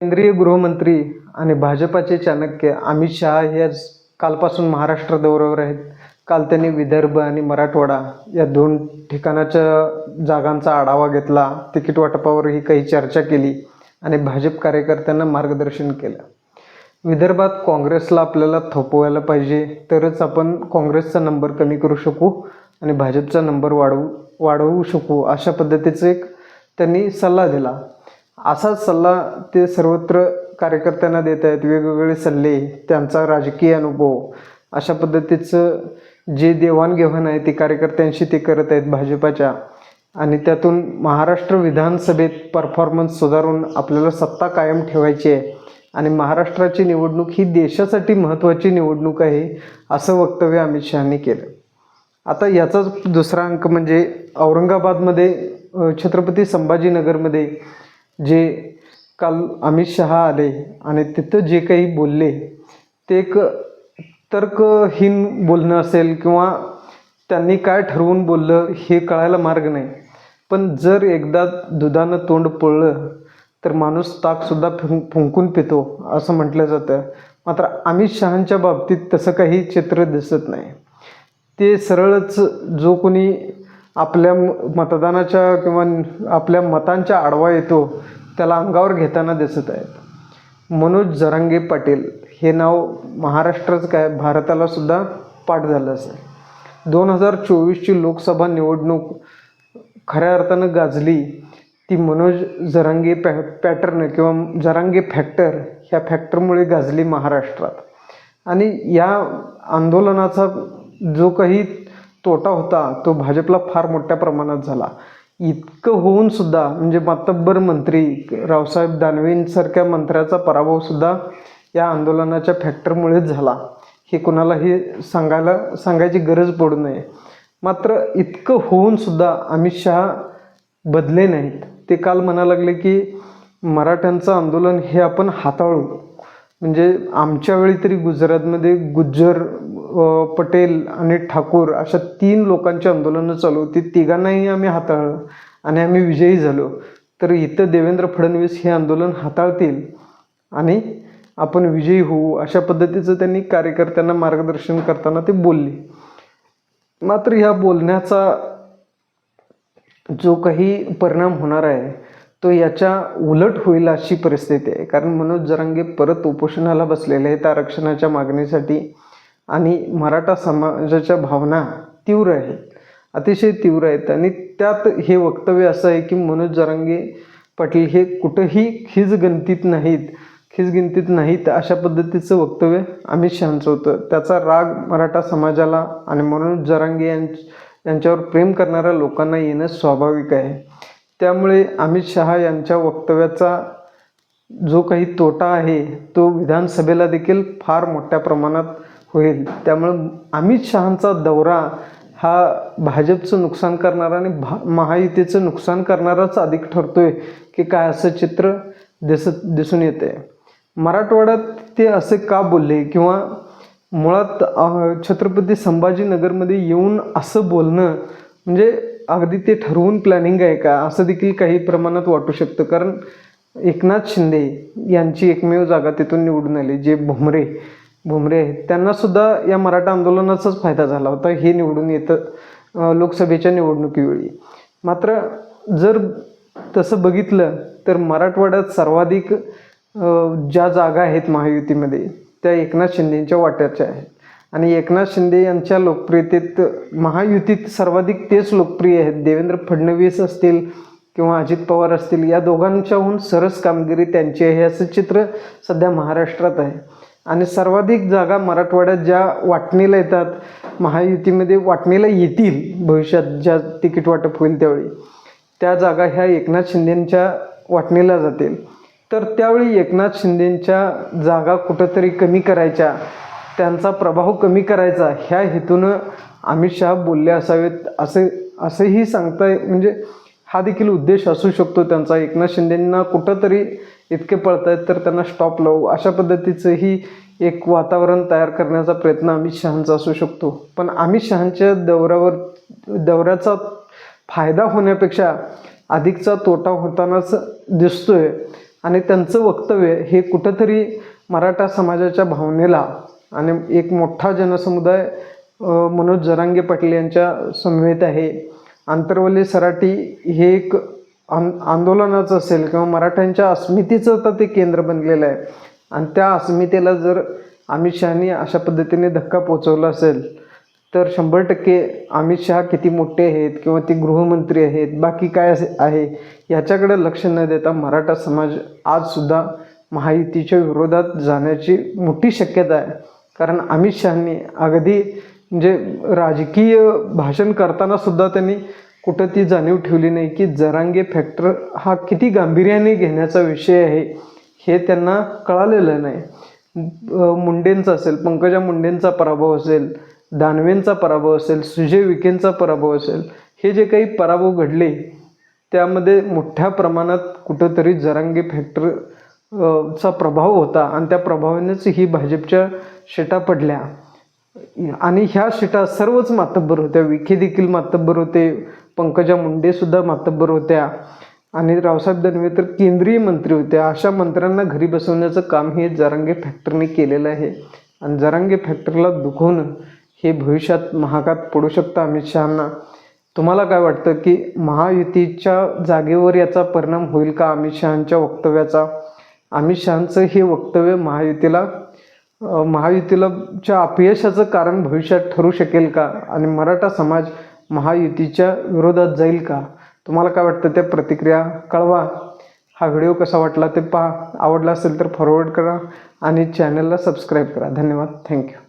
केंद्रीय गृहमंत्री आणि भाजपाचे चाणक्य अमित शहा हे आज कालपासून महाराष्ट्र दौऱ्यावर आहेत. काल त्यांनी विदर्भ आणि मराठवाडा या दोन ठिकाणाच्या जागांचा आढावा घेतला. तिकीट वाटपावरही काही चर्चा केली आणि भाजप कार्यकर्त्यांना मार्गदर्शन केलं. विदर्भात काँग्रेसला आपल्याला थोपवायला पाहिजे तरच आपण काँग्रेसचा नंबर कमी करू शकू आणि भाजपचा नंबर वाढवू वाढवू शकू अशा पद्धतीचं एक त्यांनी सल्ला दिला. असाच सल्ला ते सर्वत्र कार्यकर्त्यांना देत आहेत. वेगवेगळे सल्ले त्यांचा राजकीय अनुभव अशा पद्धतीचं जे देवाणघेवाण आहे ते कार्यकर्त्यांशी ते करत आहेत भाजपाच्या. आणि त्यातून महाराष्ट्र विधानसभेत परफॉर्मन्स सुधारून आपल्याला सत्ता कायम ठेवायची आहे. आणि महाराष्ट्राची निवडणूक ही देशासाठी महत्त्वाची निवडणूक आहे असं वक्तव्य अमित शहानी केलं. आता याचाच दुसरा अंक म्हणजे औरंगाबादमध्ये छत्रपती संभाजीनगरमध्ये जे काल अमित शहा आले आणि तिथं जे काही बोलले ते एक तर्कहीन बोलणं असेल किंवा त्यांनी काय ठरवून बोललं हे कळायला मार्ग नाही. पण जर एकदा दुधानं तोंड पळलं तर माणूस ताकसुद्धा फुं फुंकून पितो असं म्हटलं जातं. मात्र अमित शहांच्या बाबतीत तसं काही चित्र दिसत नाही. ते सरळच जो कोणी आपल्या मतदानाच्या किंवा आपल्या मतांच्या आडवा येतो त्याला अंगावर घेताना दिसत आहेत. मनोज जरांगे पाटील हे नाव महाराष्ट्रच काय भारताला सुद्धा पाठ झालं असेल. दोन हजार चोवीसची लोकसभा निवडणूक खऱ्या अर्थानं गाजली ती मनोज जरांगे पॅ पॅटर्न किंवा जरांगे फॅक्टर ह्या फॅक्टरमुळे गाजली महाराष्ट्रात. आणि या आंदोलनाचा जो काही तोटा होता तो भाजपला फार मोठ्या प्रमाणात झाला. इतकं होऊन सुद्धा म्हणजे मातब्बर मंत्री रावसाहेब दानवेंसारख्या मंत्र्याचा पराभव सुद्धा या आंदोलनाच्या फॅक्टरमुळेच झाला. हे कुणालाही सांगायला सांगायची गरज पडू नये. मात्र इतकं होऊन सुद्धा अमित शहा बदले नाहीत. ते काल म्हणा लागले की मराठ्यांचं आंदोलन हे आपण हाताळू. म्हणजे आमच्या वेळी तरी गुजरातमध्ये गुज्जर पटेल आणि ठाकूर अशा तीन लोकांची आंदोलनं चालू होती. तिघांनाही आम्ही हाताळलं आणि आम्ही विजयी झालो. तर इथं देवेंद्र फडणवीस हे आंदोलन हाताळतील आणि आपण विजयी होऊ अशा पद्धतीचं त्यांनी कार्यकर्त्यांना मार्गदर्शन करताना ते बोलले. मात्र ह्या बोलण्याचा जो काही परिणाम होणार आहे तो याच्या उलट होईल अशी परिस्थिती आहे. कारण मनोज जरांगे परत उपोषणाला बसलेले आहेत आरक्षणाच्या मागणीसाठी आणि मराठा समाजाच्या भावना तीव्र आहेत. अतिशय तीव्र आहेत. आणि त्यात हे वक्तव्य असं आहे की मनोज जरांगे पाटील हे कुठंही खिजगंतीत नाहीत. खिजगिंतीत नाहीत अशा पद्धतीचं वक्तव्य अमित शहाचं होतं त्याचा राग मराठा समाजाला आणि मनोज जरांगे यांच यांच्यावर प्रेम करणाऱ्या लोकांना येणं स्वाभाविक आहे. त्यामुळे अमित शहा यांच्या वक्तव्याचा जो काही तोटा आहे तो विधानसभेला देखील फार मोठ्या प्रमाणात होईल. त्यामुळं अमित शहांचा दौरा हा भाजपचं नुकसान करणारा आणि भा महायुतीचं नुकसान करणाराच अधिक ठरतोय की काय असं चित्र दिसत दिसून येते मराठवाड्यात ते असे का बोलले किंवा मुळात छत्रपती संभाजीनगरमध्ये येऊन असं बोलणं म्हणजे अगदी ते ठरवून प्लॅनिंग आहे का? असं देखील काही प्रमाणात वाटू शकतं. कारण एकनाथ शिंदे यांची एकमेव जागा तिथून निवडून आली जे भुमरे भुमरे आहेत. त्यांनासुद्धा या मराठा आंदोलनाचाच फायदा झाला होता. हे निवडून येतं लोकसभेच्या निवडणुकीवेळी. मात्र जर तसं बघितलं तर मराठवाड्यात सर्वाधिक ज्या जागा आहेत महायुतीमध्ये त्या एकनाथ शिंदेच्या वाट्याच्या आहेत. आणि एकनाथ शिंदे यांच्या लोकप्रियतेत महायुतीत सर्वाधिक तेच लोकप्रिय आहेत. देवेंद्र फडणवीस असतील किंवा अजित पवार असतील या दोघांच्याहून सरस कामगिरी त्यांची आहे. असं चित्र सध्या महाराष्ट्रात आहे. आणि सर्वाधिक जागा मराठवाड्यात ज्या वाटणीला येतात महायुतीमध्ये वाटणीला येतील भविष्यात ज्या तिकीट वाटप होईल त्यावेळी त्या जागा ह्या एकनाथ शिंदेंच्या वाटणीला जातील. तर त्यावेळी एकनाथ शिंदेंच्या जागा कुठंतरी कमी करायच्या त्यांचा प्रभाव कमी करायचा ह्या हेतूनं अमित शहा बोलले असावेत असे असंही सांगताय. म्हणजे हा देखील उद्देश असू शकतो त्यांचा. एकनाथ शिंदेंना कुठंतरी इतके पळतायत तर त्यांना स्टॉप लावू. अशा पद्धतीचंही एक वातावरण तयार करण्याचा प्रयत्न अमित शहांचा असू शकतो. पण अमित शहांच्या दौऱ्यावर दौऱ्याचा फायदा होण्यापेक्षा अधिकचा तोटा होतानाच दिसतोय. आणि त्यांचं वक्तव्य हे कुठंतरी मराठा समाजाच्या भावनेला आणि एक मोठा जनसमुदाय मनोज जरांगे पाटील यांच्या समवेत आहे. आंतरवली सराटी हे एक आं आंदोलनाचं असेल किंवा मराठ्यांच्या अस्मितेचं तर ते केंद्र बनलेलं आहे. आणि त्या अस्मितेला जर अमित शहानी अशा पद्धतीने धक्का पोचवला असेल तर शंभर टक्के अमित शहा किती मोठे आहेत किंवा ते गृहमंत्री आहेत बाकी काय आहे याच्याकडे लक्ष न देता मराठा समाज आजसुद्धा महायुतीच्या विरोधात जाण्याची मोठी शक्यता आहे. कारण अमित शहानी अगदी म्हणजे राजकीय भाषण करताना सुद्धा त्यांनी कुठं ती जाणीव ठेवली नाही की जरांगे फॅक्टर हा किती गांभीर्याने घेण्याचा विषय आहे हे त्यांना कळालेलं नाही. मुंडेंचा असेल पंकजा मुंडेंचा पराभव असेल दानवेंचा पराभव असेल सुजय विखेंचा पराभव असेल हे जे काही पराभव घडले त्यामध्ये मोठ्या प्रमाणात कुठंतरी जरांगे फॅक्टर चा प्रभाव होता आणि त्या प्रभावानेच ही भाजपच्या शिटा पडल्या. आणि ह्या शिटा सर्वच मातब्बर होत्या. विखे देखील मातब्बर होते. पंकजा मुंडेसुद्धा मातब्बर होत्या. आणि रावसाहेब दानवे तर केंद्रीय मंत्री होत्या अशा मंत्र्यांना घरी बसवण्याचं काम हे जरांगे फॅक्टरने केलेलं आहे. आणि जरांगे फॅक्टरला दुखवणं हे भविष्यात महागात पडू शकतं अमित शहांना. तुम्हाला काय वाटतं की महायुतीच्या जागेवर याचा परिणाम होईल का? अमित शहांच्या वक्तव्याचा? अमित शहांचं हे वक्तव्य महायुतीला महायुतीला च्या अपयशाचं कारण भविष्यात ठरू शकेल का? आणि मराठा समाज महायुतीच्या विरोधात जाईल का? तुम्हाला काय वाटतं? त्या प्रतिक्रिया कळवा. हा व्हिडिओ कसा वाटला ते पहा. आवडला असेल तर फॉरवर्ड करा आणि चॅनलला सबस्क्राईब करा. धन्यवाद. थँक्यू